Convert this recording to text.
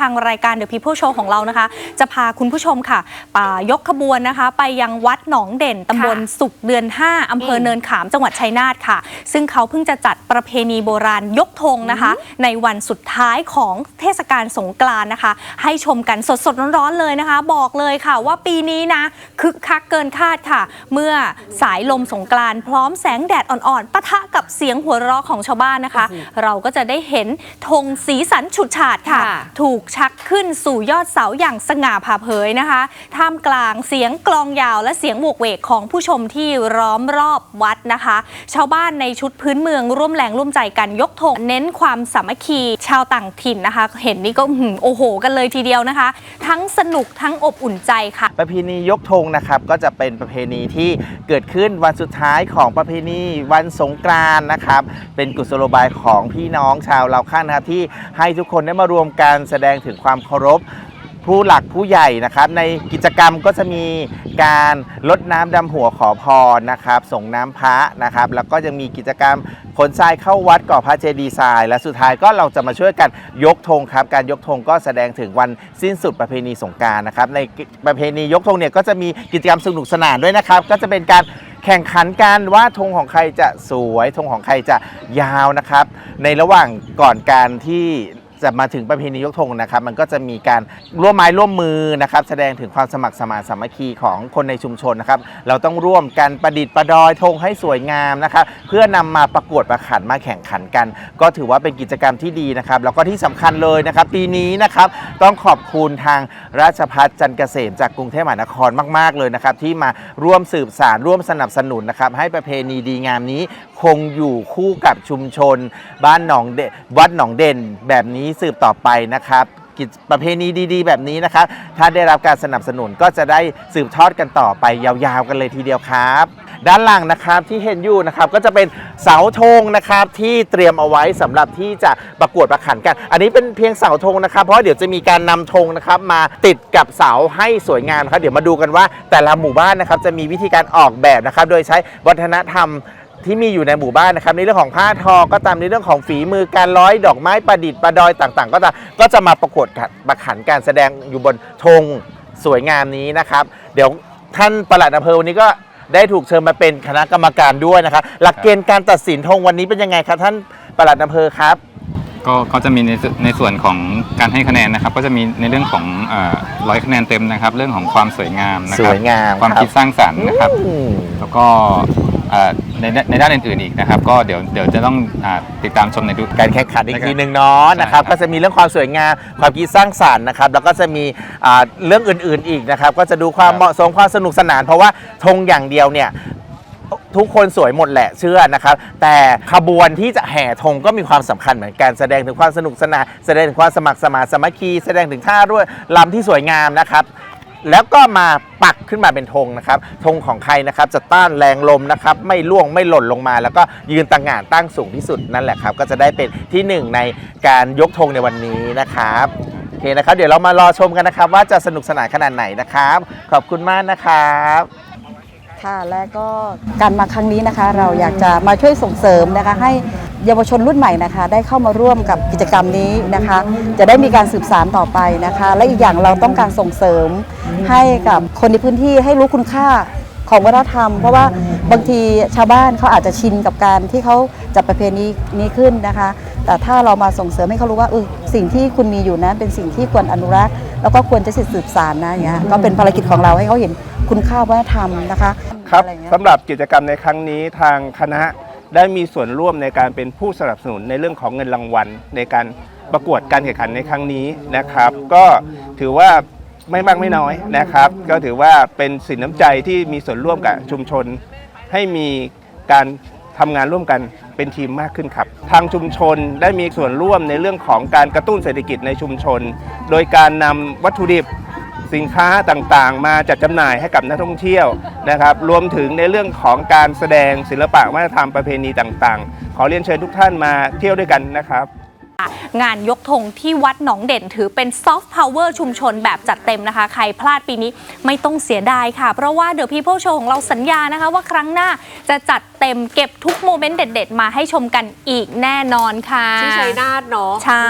ทางรายการ The People Show ของเรานะคะ จะพาคุณผู้ชมค่ะป่ายกขบวนนะคะ ไปยังวัดหนองเด่นตำบลสุขเดือน 5อำเภอเนินขามจังหวัดชัยนาทค่ะ ซึ่งเขาเพิ่งจะจัดประเพณีโบราณยกธงนะคะ ในวันสุดท้ายของเทศกาลสงกรานต์นะคะ ให้ชมกันสดๆร้อนๆเลยนะคะ บอกเลยค่ะว่าปีนี้นะคึกคักเกินคาดค่ะ เมื่อสายลมสงกรานต์พร้อมแสงแดดอ่อนๆปะทะกับเสียงหัวเราะของชาวบ้านนะคะ เราก็จะได้เห็นธงสีสันฉุดฉาดค่ะค่ะถูกชักขึ้นสู่ยอดเสาอย่างสง่าผ่าเผยนะคะ ท่ามกลางเสียงกลองยาวและเสียงโวกเวกของผู้ชมที่ล้อมรอบวัดนะคะ ชาวบ้านในชุดพื้นเมืองร่วมแรงร่วมใจกันยกธงเน้นความสามัคคีชาวต่างถิ่นนะคะ เห็นนี่ก็โอ้โห กันเลยทีเดียวนะคะ ทั้งสนุกทั้งอบอุ่นใจค่ะ ประเพณียกธงนะครับก็จะเป็นประเพณีที่เกิดขึ้นวันสุดท้ายของประเพณีวันสงกรานต์นะครับ เป็นกุศโลบายของพี่น้องชาวลาข้างนะครับที่ให้ทุกคนได้มารวมกันแสดงถึงความเคารพผู้หลักผู้ใหญ่นะครับ ในกิจกรรมก็จะมีการลดน้ำดำหัวขอพรนะครับ ส่งน้ำพระนะครับ แล้วก็ยังมีกิจกรรมขนทรายเข้าวัดก่อพระเจดีย์ทราย และสุดท้ายก็เราจะมาช่วยกันยกธงครับ การยกธงก็แสดงถึงวันสิ้นสุดประเพณีสงการนะครับ ในประเพณียกธงเนี่ยก็จะมีกิจกรรมสนุกสนานด้วยนะครับ ก็จะเป็นการแข่งขันกันว่าธงของใครจะสวยธงของใครจะยาวนะครับ ในระหว่างก่อนการที่ จะมาถึงประเพณียกธงนะครับมันก็จะมีการร่วมไม้ร่วมมือนะครับแสดงถึงความสมัครสมานสามัคคีของคนในชุมชนนะครับเราต้องร่วมกันประดิษฐ์ประดอยธงให้สวยงามนะครับเพื่อนำมาประกวดประขันมาแข่งขันกัน ก็ถือว่าเป็นกิจกรรมที่ดีนะครับแล้วก็ที่สำคัญเลยนะครับปีนี้นะครับต้องขอบคุณทางราชพัฒจันเกษมจากกรุงเทพมหานครมาก ๆ เลยนะครับที่มาร่วมสืบสารร่วมสนับสนุนนะครับให้ประเพณีดีงามนี้ คงอยู่คู่กับชุมชน บ้านหนองเดวัดหนองเด่นแบบนี้สืบต่อไปนะครับ กิจประเพณีดีๆ แบบนี้นะครับ ถ้าได้รับการสนับสนุนก็จะได้สืบทอดกันต่อไปยาวๆกันเลยทีเดียวครับ ด้านหลังนะครับที่เห็นอยู่นะครับก็จะเป็นเสาธงนะครับที่เตรียมเอาไว้สำหรับที่จะประกวดประขันกัน อันนี้เป็นเพียงเสาธงนะครับ เพราะเดี๋ยวจะมีการนำธงนะครับมาติดกับเสาให้สวยงามนะครับ เดี๋ยวมาดูกันว่าแต่ละหมู่บ้านนะครับจะมีวิธีการออกแบบนะครับ โดยใช้วัฒนธรรม ที่มีอยู่ในหมู่บ้านนะครับในเรื่องของผ้าทอก็ตามในเรื่องของฝีมือการร้อยดอกไม้ประดิษฐ์ประดอยต่างๆ ก็จะก็จะมาประกวดกันประขันการแสดงอยู่บนธงสวยงามนี้นะครับ เดี๋ยวท่านปลัดอำเภอวันนี้ก็ได้ถูกเชิญมาเป็นคณะกรรมการด้วยนะครับ หลักเกณฑ์การตัดสินธงวันนี้เป็นยังไงครับท่านปลัดอำเภอครับ ก็ก็จะมีในส่วนในส่วนของการให้คะแนนนะครับ ก็จะมีในเรื่องของร้อยคะแนนเต็มนะครับ เรื่องของความสวยงามนะครัสวยงามความครับ คิดสร้างสรรค์นะครับ อืม แล้วก็เอ่อ ในในด้านอื่นๆอีกนะครับ ก็เดี๋ยวเดี๋ยวจะต้องอาติดตามชมในดู การแข่งขันอีกทีหนึ่งเนาะนะครับใช่ครับ ก็จะมีเรื่องความสวยงามความคิดสร้างสรรค์นะครับแล้วก็จะมีอ่าเรื่องอื่นๆอีกนะครับก็จะดูความเหมาะสมความสนุกสนาน เพราะว่าธงอย่างเดียวเนี่ยทุกคนสวยหมดแหละเชื่อนะครับแต่ขบวนที่จะแห่ธงก็มีความสำคัญเหมือนกันแสดงถึงความสนุกสนานแสดงถึงความสมัครสมานสามัคคี แสดงถึงท่าด้วยลำที่สวยงามนะครับ แล้วก็มาปักขึ้นมาเป็นธงนะครับธงของใครนะครับจะต้านแรงลมนะครับไม่ล่วงไม่หล่นลงมา แล้วก็ยืนต่างงานตั้งสูงที่สุดนั่นแหละครับ ก็จะได้เป็นที่หนึ่งในการยกธงในวันนี้นะครับโอเคนะครับ เดี๋ยวเรามารอชมกันนะครับ ว่าจะสนุกสนานขนาดไหนนะครับ ขอบคุณมากนะครับ ค่ะและก็การมาครั้งนี้นะคะ เราอยากจะมาช่วยส่งเสริมนะคะ ให้เยาวชนรุ่นใหม่นะคะ ได้เข้ามาร่วมกับกิจกรรมนี้นะคะ จะได้มีการสืบสานต่อไปนะคะ และอีกอย่างเราต้องการส่งเสริมให้กับคนในพื้นที่ให้รู้คุณค่าของวัฒนธรรม เพราะว่าบางทีชาวบ้านเขาอาจจะชินกับการที่เขาจัดประเพณีนี้ขึ้นนะคะ แต่ถ้าเรามาส่งเสริมให้เขารู้ว่าเออสิ่งที่คุณมีอยู่นั้นเป็นสิ่งที่ควรอนุรักษ์ แล้วก็ควรจะสืบสานนะอย่างเงี้ยก็เป็นภารกิจของเราให้เขาเห็นคุณค่าวัฒนธรรมนะคะครับอะไอย่างเงี้ย สำหรับกิจกรรมในครั้งนี้ทางคณะได้มีส่วนร่วมในการเป็นผู้สนับสนุนในเรื่องของเงินรางวัล ในการประกวดการแข่งขันในครั้งนี้นะครับ ก็ถือว่าไม่มากไม่น้อยนะครับ ก็ถือว่าเป็นสินน้ำใจที่มีส่วนร่วมกับชุมชน ให้มีการ ทำงานร่วมกันเป็นทีมมากขึ้นครับ ทางชุมชนได้มีส่วนร่วมในเรื่องของการกระตุ้นเศรษฐกิจในชุมชน โดยการนำวัตถุดิบสินค้าต่างๆ มาจัดจำหน่ายให้กับนักท่องเที่ยวนะครับ รวมถึงในเรื่องของการแสดงศิลปะวัฒนธรรมประเพณีต่างๆ ขอเรียนเชิญทุกท่านมาเที่ยวด้วยกันนะครับ งานยกธงที่วัดหนองเด่นถือเป็นซอฟต์พาวเวอร์ชุมชนแบบจัดเต็มนะคะ ใครพลาดปีนี้ไม่ต้องเสียดายค่ะ เพราะว่า The People Show ของเราสัญญานะคะ ว่าครั้งหน้าจะจัดเต็มเก็บทุกโมเมนต์เด็ด ๆ มาให้ชมกันอีกแน่นอนค่ะที่ชัยนาทเนาะใช่